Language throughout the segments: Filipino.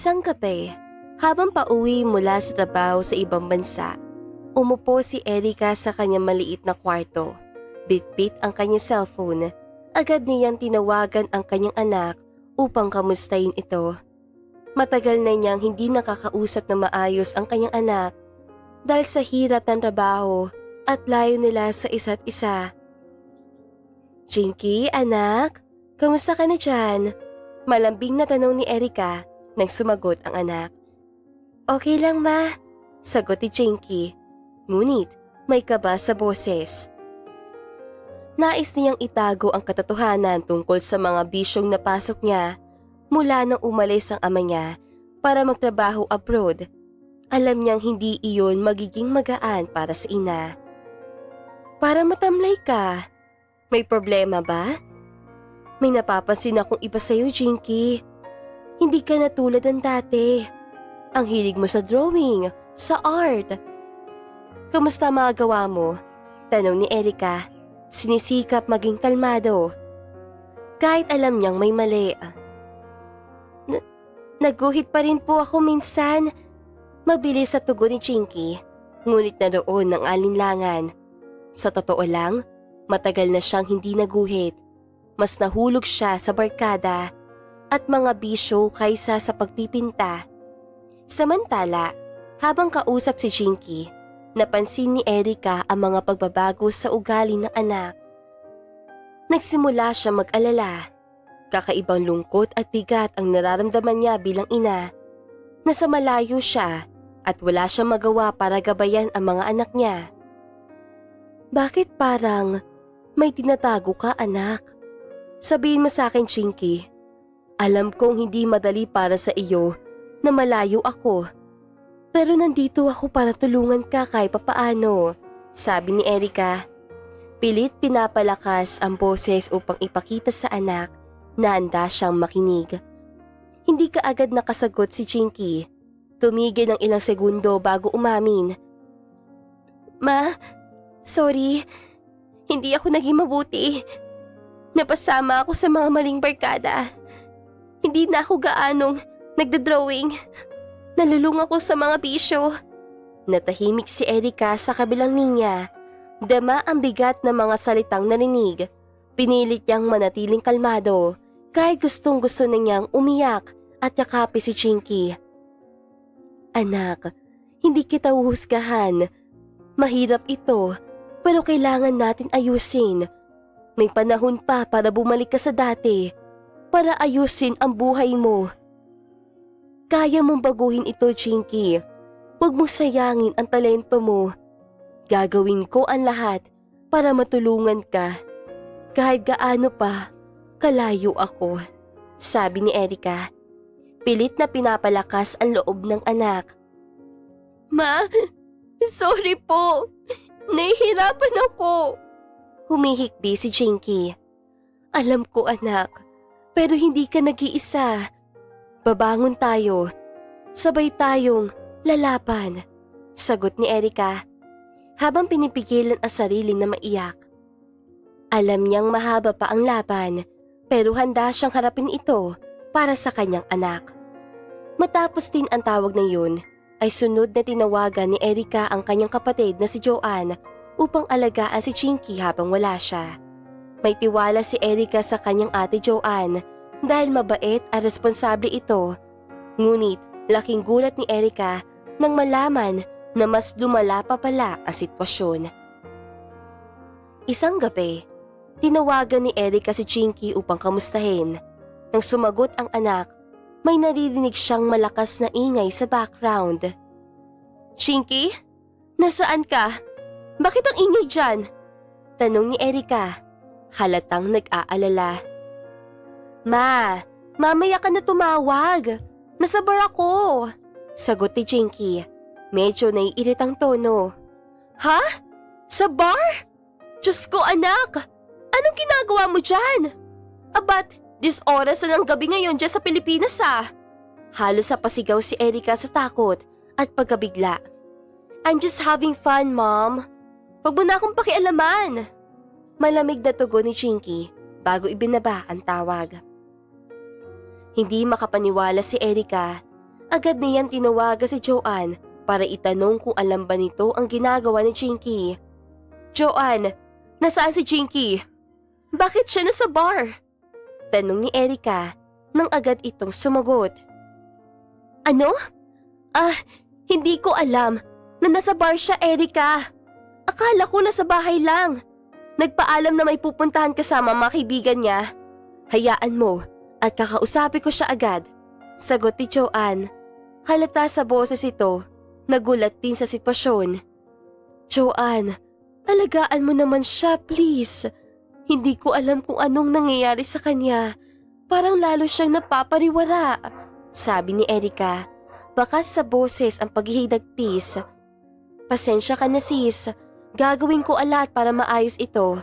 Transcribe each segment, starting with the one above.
Isang kape, habang pauwi mula sa trabaho sa ibang bansa, umupo si Erika sa kanyang maliit na kwarto. Bit-bit ang kanyang cellphone. Agad niyang tinawagan ang kanyang anak upang kamustahin ito. Matagal na niyang hindi nakakausap na maayos ang kanyang anak dahil sa hirap ng trabaho at layo nila sa isa't isa. Jinky, anak, kamusta ka na dyan? Malambing na tanong ni Erika nang sumagot ang anak. Okay lang ma, sagot ni Jinky. Ngunit may kaba sa boses. Nais niyang itago ang katotohanan tungkol sa mga bisyong napasok niya mula nang umalis ang ama niya para magtrabaho abroad. Alam niyang hindi iyon magiging magaan para sa ina. Para matamlay ka. May problema ba? May napapansin akong iba sa'yo, Jinky. Hindi ka na tulad ng dati. Ang hilig mo sa drawing, sa art. Kamusta mga gawa mo? Tanong ni Erika. Sinisikap maging kalmado. Kahit alam niyang may mali. Na- naguhit pa rin po ako minsan. Mabilis sa tugon ni Chinky. Ngunit naroon ng alinlangan. Sa totoo lang, matagal na siyang hindi naguhit. Mas nahulog siya sa barkada at mga bisyo kaysa sa pagpipinta. Samantala, habang kausap si Jinky, napansin ni Erika ang mga pagbabago sa ugali ng anak. Nagsimula siya mag-alala. Kakaibang lungkot at bigat ang nararamdaman niya bilang ina. Nasa malayo siya at wala siyang magawa para gabayan ang mga anak niya. Bakit parang may tinatago ka anak? Sabihin mo sa akin, Chinky. Alam kong hindi madali para sa iyo na malayo ako. Pero nandito ako para tulungan ka kahit papaano, sabi ni Erika. Pilit pinapalakas ang boses upang ipakita sa anak na handa siyang makinig. Hindi ka agad nakasagot si Chinky. Tumigil ng ilang segundo bago umamin. Ma, sorry. Hindi ako naging mabuti. Napasama ako sa mga maling barkada. Hindi na ako gaanong nagda-drawing. Nalulung ako sa mga bisyo. Natahimik si Erika sa kabilang linya. Dama ang bigat ng mga salitang narinig. Pinilit niyang manatiling kalmado kahit gustong gusto na niyang umiyak at yakapi si Chinky. Anak, hindi kita uhusgahan. Mahirap ito pero kailangan natin ayusin. May panahon pa para bumalik ka sa dati. Para ayusin ang buhay mo. Kaya mong baguhin ito, Chinky. Huwag mong sayangin ang talento mo. Gagawin ko ang lahat para matulungan ka. Kahit gaano pa, kalayo ako. Sabi ni Erika. Pilit na pinapalakas ang loob ng anak. Ma, sorry po. Nahihirapan ako. Humihikbi si Jinky. Alam ko anak, pero hindi ka nag-iisa. Babangon tayo. Sabay tayong lalapan. Sagot ni Erika habang pinipigilan ang sarili na maiyak. Alam niyang mahaba pa ang laban pero handa siyang harapin ito para sa kanyang anak. Matapos din ang tawag na yun, ay sunod na tinawagan ni Erika ang kanyang kapatid na si Joanne upang alagaan si Chinky habang wala siya. May tiwala si Erika sa kanyang ate Joanne dahil mabait at responsable ito. Ngunit laking gulat ni Erika nang malaman na mas lumala pa pala ang sitwasyon. Isang gabi, tinawagan ni Erika si Chinky upang kamustahin. Nang sumagot ang anak, may naririnig siyang malakas na ingay sa background. Chinky? Nasaan ka? Bakit ang ingay dyan? Tanong ni Erika. Halatang nag-aalala. Ma, mamaya ka na tumawag. Nasa bar ako. Sagot ni Jinky. Medyo naiiritang tono. Ha? Sa bar? Diyos ko anak! Anong ginagawa mo dyan? Abat, this oras na ng gabi ngayon dyan sa Pilipinas ah. Halos sa pasigaw si Erika sa takot at pagkabigla. I'm just having fun, Mom. Huwag mo na akong pakialaman. Malamig na tugon ni Chinky bago ibinaba ang tawag. Hindi makapaniwala si Erika Agad niyan tinawagan si Joanne para itanong kung alam ba nito ang ginagawa ni Chinky. Joanne, nasaan si Chinky? Bakit siya nasa bar? Tanong ni Erika nang agad itong sumagot. Ano? Ah, hindi ko alam na nasa bar siya, Erika. Akala ko nasa bahay lang. Nagpaalam na may pupuntahan kasama mga kaibigan niya. Hayaan mo at kakausapin ko siya agad. Sagot ni Joanne. Halata sa boses ito, nagulat din sa sitwasyon. Joanne, alagaan mo naman siya please. Hindi ko alam kung anong nangyayari sa kanya. Parang lalo siyang napapariwara. Sabi ni Erika, bakas sa boses ang paghihidagpis. Pasensya ka na sis, gagawin ko alat para maayos ito.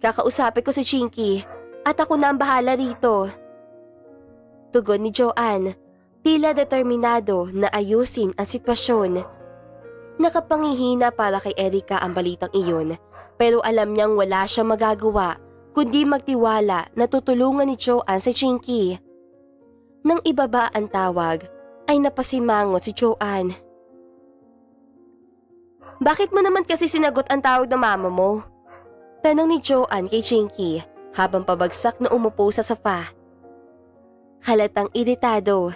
Kakausapin ko si Chinky at ako na ang bahala rito. Tugon ni Joanne, tila determinado na ayusin ang sitwasyon. Nakapangihina para kay Erika ang balitang iyon, pero alam niyang wala siyang magagawa kundi magtiwala na tutulungan ni Joanne si Chinky. Nang ibaba ang tawag, ay napasimangot si Joanne. Bakit mo naman kasi sinagot ang tawag ng mama mo? Tanong ni Joanne kay Chinky habang pabagsak na umupo sa sofa. Halatang iritado.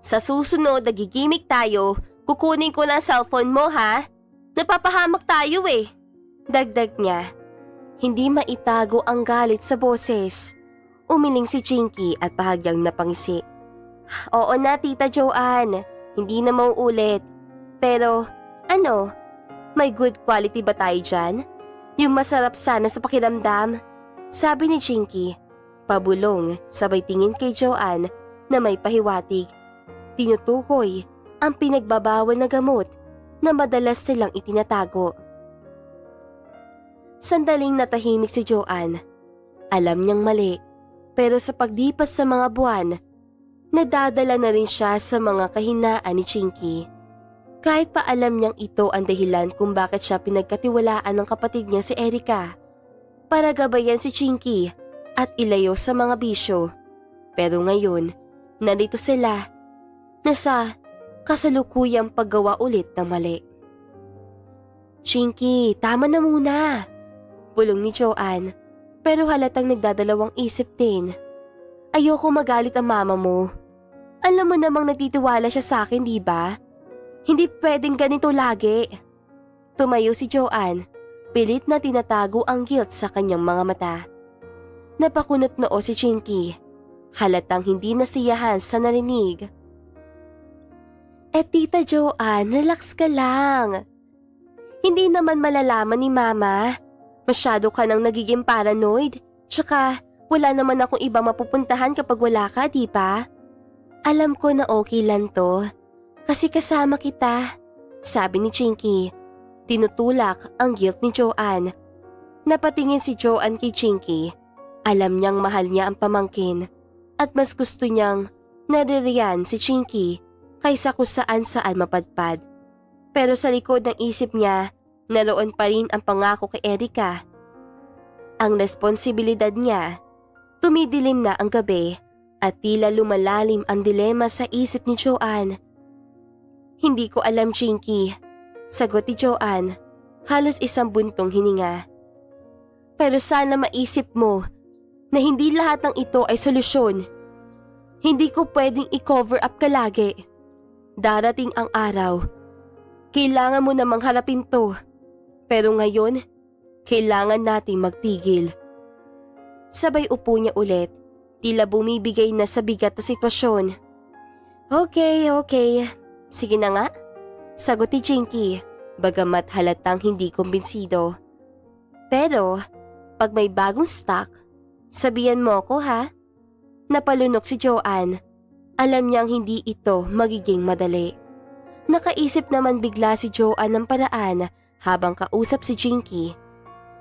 Sa susunod na gigimik tayo, kukunin ko na cellphone mo ha? Napapahamak tayo eh. Dagdag niya. Hindi maitago ang galit sa boses. Umiling si Chinky at bahagyang napangisi. Oo na tita Joanne, hindi na mauulit. Pero ano, may good quality ba tayo dyan? Yung masarap sana sa pakiramdam? Sabi ni Chinky. Pabulong sabay tingin kay Joanne na may pahiwatig. Tinutukoy ang pinagbabawal na gamot na madalas silang itinatago. Sandaling natahimik si Joanne. Alam niyang mali, pero sa pagdipas sa mga buwan, nadadala na rin siya sa mga kahinaan ni Chinky. Kahit pa alam niyang ito ang dahilan kung bakit siya pinagkatiwalaan ng kapatid niya si Erika para gabayan si Chinky at ilayo sa mga bisyo. Pero ngayon, narito sila, nasa kasalukuyang paggawa ulit ng mali. Chinky, tama na muna. Bulong ni Joanne, pero halatang nagdadalawang isip din. Ayoko magalit ang mama mo. Alam mo namang nagtitiwala siya sa akin, di ba? Hindi pwedeng ganito lagi. Tumayo si Joanne, pilit na tinatago ang guilt sa kanyang mga mata. Napakunot noo si Chinky. Halatang hindi nasiyahan sa narinig. Eh tita Joanne, relax ka lang. Hindi naman malalaman ni mama. Masyado ka nang nagiging paranoid. Tsaka wala naman akong ibang mapupuntahan kapag wala ka, di ba? Alam ko na okay lang to. Kasi kasama kita. Sabi ni Chinky. Tinutulak ang guilt ni Joanne. Napatingin si Joanne kay Chinky. Alam niyang mahal niya ang pamangkin. At mas gusto niyang naririyan si Chinky kaysa kung saan saan mapadpad. Pero sa likod ng isip niya, naroon pa rin ang pangako kay Erika. Ang responsibilidad niya, tumidilim na ang gabi at tila lumalalim ang dilema sa isip ni Joanne. Hindi ko alam, Chinky. Sagot ni Joanne, halos isang buntong hininga. Pero sana maisip mo na hindi lahat ng ito ay solusyon. Hindi ko pwedeng i-cover up ka lagi. Darating ang araw. Kailangan mo namang harapin to. Pero ngayon, kailangan nating magtigil. Sabay upo niya ulit, tila bumibigay na sa bigat na sitwasyon. Okay, okay. Sige na nga. Sagot ni Jinky, bagamat halatang hindi kumbinsido. Pero, pag may bagong stock, sabihan mo ko ha. Napalunok si Joanne. Alam niyang hindi ito magiging madali. Nakaisip naman bigla si Joanne ng paraan habang kausap si Jinky.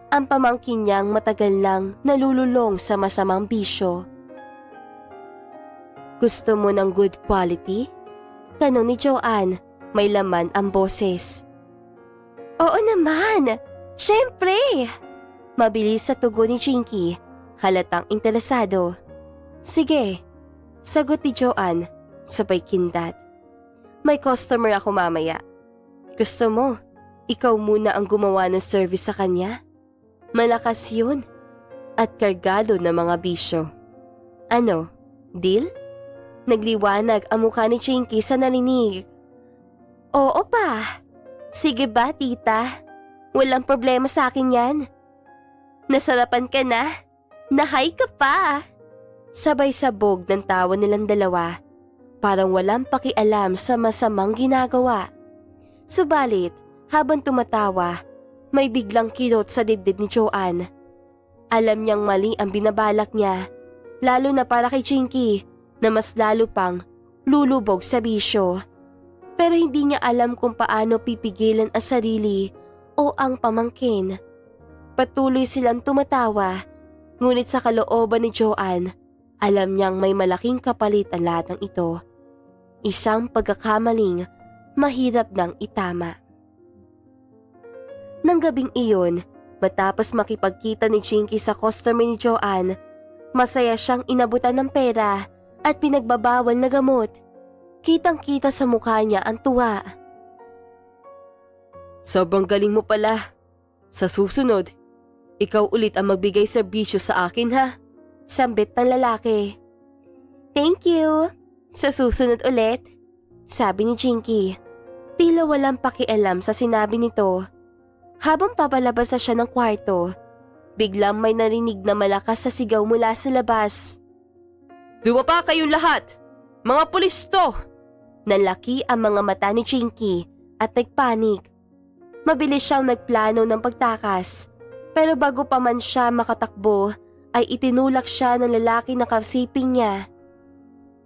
Ang pamangkin niyang matagal lang nalululong sa masamang bisyo. Gusto mo ng good quality? Tanong ni Joanne, may laman ang boses. Oo naman! Siyempre! Mabilis sa tugon ni Jinky, halatang interesado. Sige, sagot ni Joanne, sabay kindat. May customer ako mamaya. Gusto mo, ikaw muna ang gumawa ng service sa kanya? Malakas yun. At kargado ng mga bisyo. Ano, deal? Nagliwanag ang mukha ni Chinky sa nalinig. Oo pa. Sige ba, tita? Walang problema sa akin yan. Nasarapan ka na? Nahay ka pa! Sabay sabog ng tawa nilang dalawa. Parang walang pakialam sa masamang ginagawa. Subalit, habang tumatawa, may biglang kilot sa dibdib ni Joanne. Alam niyang mali ang binabalak niya, lalo na para kay Chinky na mas lalo pang lulubog sa bisyo. Pero hindi niya alam kung paano pipigilan ang sarili o ang pamangkin. Patuloy silang tumatawa, ngunit sa kalooban ni Joanne, alam niyang may malaking kapalit ang lahat ng ito. Isang pagkakamaling mahirap nang itama. Nang gabing iyon, matapos makipagkita ni Chinky sa customer ni Joanne, masaya siyang inabutan ng pera at pinagbabawal na gamot. Kitang-kita sa mukha niya ang tuwa. Sobrang galing mo pala. Sa susunod, ikaw ulit ang magbigay serbisyo sa akin ha. Sambit ng lalaki. Thank you. Sa susunod ulit, sabi ni Jinky. Tila walang pakialam sa sinabi nito. Habang papalabas na siya ng kwarto, biglang may narinig na malakas sa sigaw mula sa labas. Dumapa kayong lahat! Mga pulis to! Nalaki ang mga mata ni Chinky at nagpanik. Mabilis siyang nagplano ng pagtakas. Pero bago pa man siya makatakbo, ay itinulak siya ng lalaki na kasiping niya.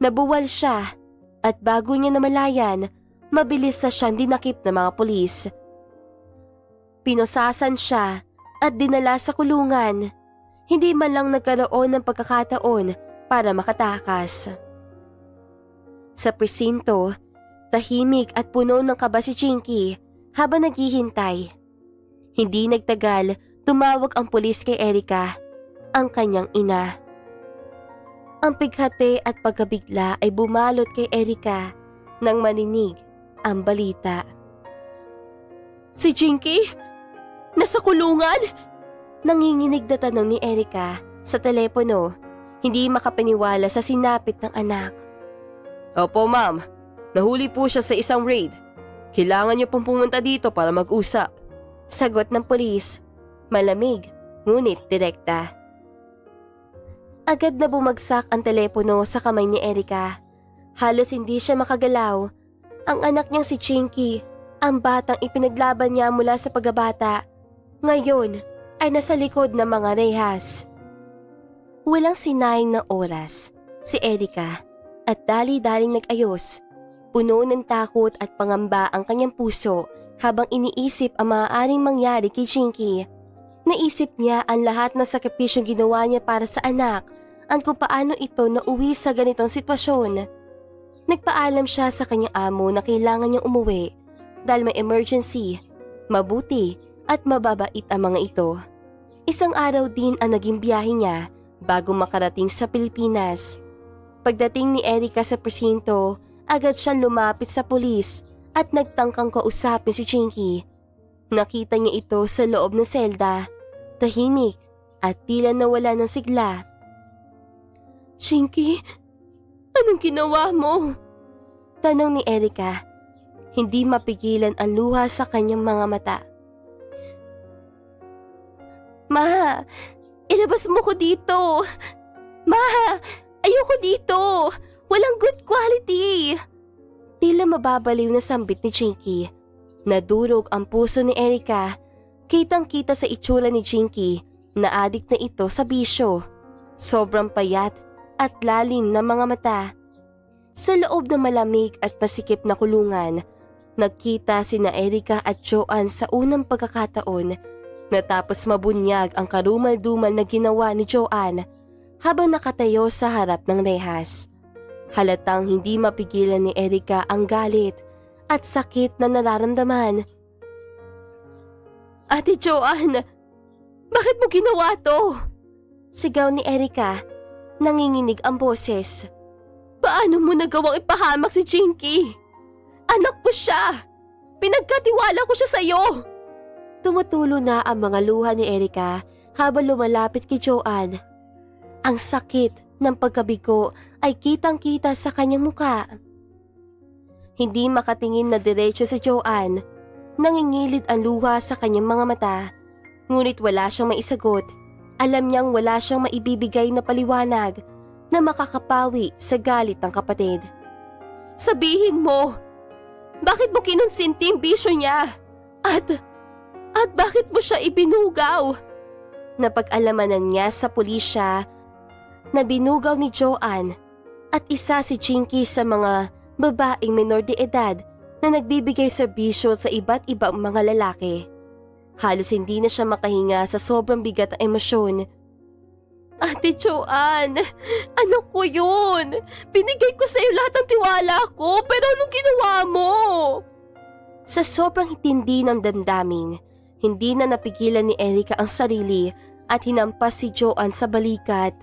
Nabuwal siya at bago niya namalayan, mabilis na siyang dinakip ng mga pulis. Pinosasan siya at dinala sa kulungan. Hindi man lang nagkaroon ng pagkakataon para makatakas. Sa presinto, tahimik at puno ng kaba si Chinky habang naghihintay. Hindi nagtagal, tumawag ang pulis kay Erika, ang kanyang ina. Ang pighati at pagkabigla ay bumalot kay Erika nang maninig ang balita. Si Chinky? Nasa kulungan? Nanginginig na tanong ni Erika sa telepono, hindi makapaniwala sa sinapit ng anak. Opo ma'am, nahuli po siya sa isang raid. Kailangan niyo pong pumunta dito para mag-usap. Sagot ng polis, malamig, ngunit direkta. Agad na bumagsak ang telepono sa kamay ni Erika. Halos hindi siya makagalaw. Ang anak niyang si Chinky, ang batang ipinaglaban niya mula sa pagabata, ngayon ay nasa likod ng mga rehas. Walang sinayang na oras si Erika at dali-daling nag-ayos. Puno ng takot at pangamba ang kanyang puso habang iniisip ang maaaring mangyari kay Chinky. Naisip niya ang lahat ng sakripisyong ginawa niya para sa anak at kung paano ito nauwi sa ganitong sitwasyon. Nagpaalam siya sa kanyang amo na kailangan niyang umuwi dahil may emergency, mabuti at mababait ang mga ito. Isang araw din ang naging biyahe niya bago makarating sa Pilipinas. Pagdating ni Erika sa presinto, agad siyang lumapit sa pulis at nagtangkang kausapin si Chinky. Nakita niya ito sa loob ng selda, tahimik at tila nawala ng sigla. Chinky, anong ginawa mo? Tanong ni Erika. Hindi mapigilan ang luha sa kanyang mga mata. Ma, ilabas mo ko dito. Ma, ayoko dito. Walang good quality. Tila mababaliw na sambit ni Chinky. Nadurog ang puso ni Erika. Kitang-kita sa itsura ni Chinky na adik na ito sa bisyo. Sobrang payat at lalim na mga mata. Sa loob ng malamig at pasikip na kulungan, nagkita sina Erika at Joanne sa unang pagkakataon natapos mabunyag ang karumal-dumal na ginawa ni Joanne habang nakatayo sa harap ng rehas. Halatang hindi mapigilan ni Erika ang galit at sakit na nararamdaman. Ate Joanne, bakit mo ginawa to? Sigaw ni Erika, nanginginig ang boses. Paano mo nagawang ipahamak si Chinky? Anak ko siya! Pinagkatiwala ko siya sa'yo! Tumutulo na ang mga luha ni Erika habang lumalapit kay Joanne. Ang sakit ng pagkabigo ay kitang-kita sa kanyang muka. Hindi makatingin na diretso si Joanne. Nangingilid ang luha sa kanyang mga mata. Ngunit wala siyang maisagot. Alam niyang wala siyang maibibigay na paliwanag na makakapawi sa galit ng kapatid. Sabihin mo, bakit mo kinonsinti ang bisyo niya? At, at bakit mo siya ibinugaw? Napag-alamanan niya sa pulisya na binugaw ni Joanne at isa si Chinky sa mga babaeng menor de edad na nagbibigay serbisyo sa iba't ibang mga lalaki. Halos hindi na siya makahinga sa sobrang bigat ng emosyon. Ate Joanne, ano ko yun? Binigay ko sa'yo lahat ng tiwala ko, pero anong ginawa mo? Sa sobrang tindi ng damdamin, hindi na napigilan ni Erika ang sarili at hinampas si Joanne sa balikat.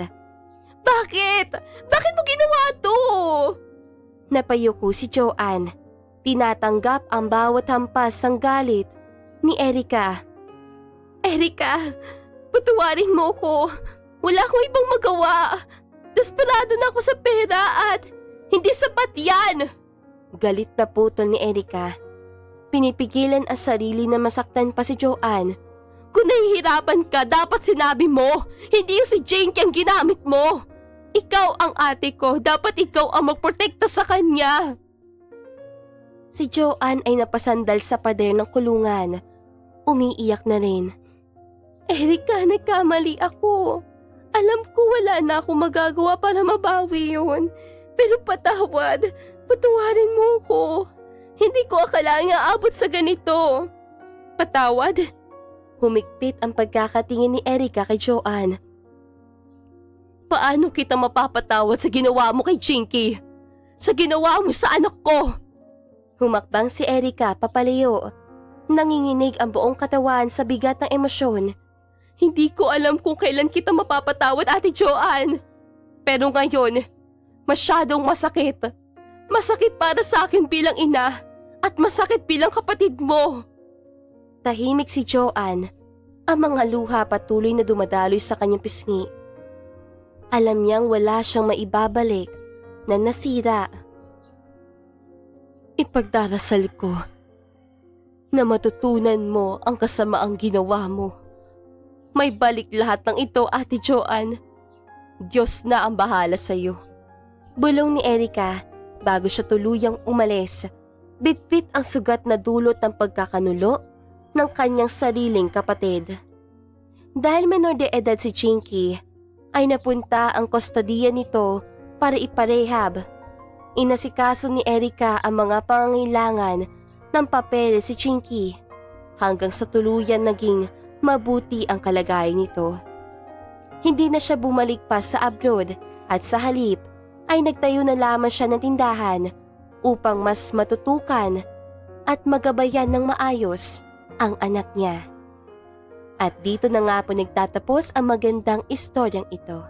Bakit? Bakit mo ginawa to? Napayuko si Joanne. Tinatanggap ang bawat hampas ng galit ni Erika. Erika, patuwarin mo ko. Wala akong ibang magawa. Desperado na ako sa pera at hindi sapat yan. Galit na putol ni Erika. Pinipigilan ang sarili na masaktan pa si Joanne. Kung nahihirapan ka, dapat sinabi mo. Hindi yung si Jane ang ginamit mo. Ikaw ang ate ko. Dapat ikaw ang magprotekta sa kanya. Si Joanne ay napasandal sa pader ng kulungan. Umiiyak na rin. Erika, nagkamali ako. Alam ko wala na akong magagawa para mabawi yun. Pero patawad, patawarin mo ko. Hindi ko akalaing aabot sa ganito. Patawad? Humigpit ang pagkakatingin ni Erika kay Joanne. Paano kita mapapatawad sa ginawa mo kay Chinky? Sa ginawa mo sa anak ko? Humakbang si Erika papalayo. Nanginginig ang buong katawan sa bigat ng emosyon. Hindi ko alam kung kailan kita mapapatawad, Ate Joanne. Pero ngayon, masyadong masakit. Masakit para sa akin bilang ina at masakit bilang kapatid mo. Tahimik si Joanne. Ang mga luha patuloy na dumadaloy sa kanyang pisngi. Alam niyang wala siyang maibabalik na nasira. Ipagdarasal ko na matutunan mo ang kasamaang ginawa mo. May balik lahat ng ito, Ate Joanne. Diyos na ang bahala sa iyo. Bulong ni Erika bago siya tuluyang umalis. Bitbit ang sugat na dulot ng pagkakanulo ng kanyang sariling kapatid. Dahil menor de edad si Chinky, ay napunta ang kustodiya nito para iparehab. Inasikaso ni Erika ang mga pangangailangan ng papel si Chinky hanggang sa tuluyan naging mabuti ang kalagayan nito. Hindi na siya bumalik pa sa abroad at sa halip ay nagtayo na lamang siya ng tindahan upang mas matutukan at magabayan ng maayos ang anak niya. At dito na nga po nagtatapos ang magandang istoryang ito.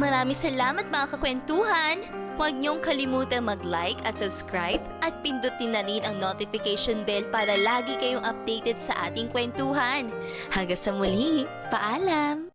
Maraming salamat mga kakwentuhan! Huwag niyong kalimutan mag-like at subscribe at pindutin na rin ang notification bell para lagi kayong updated sa ating kwentuhan. Hanggang sa muli, paalam!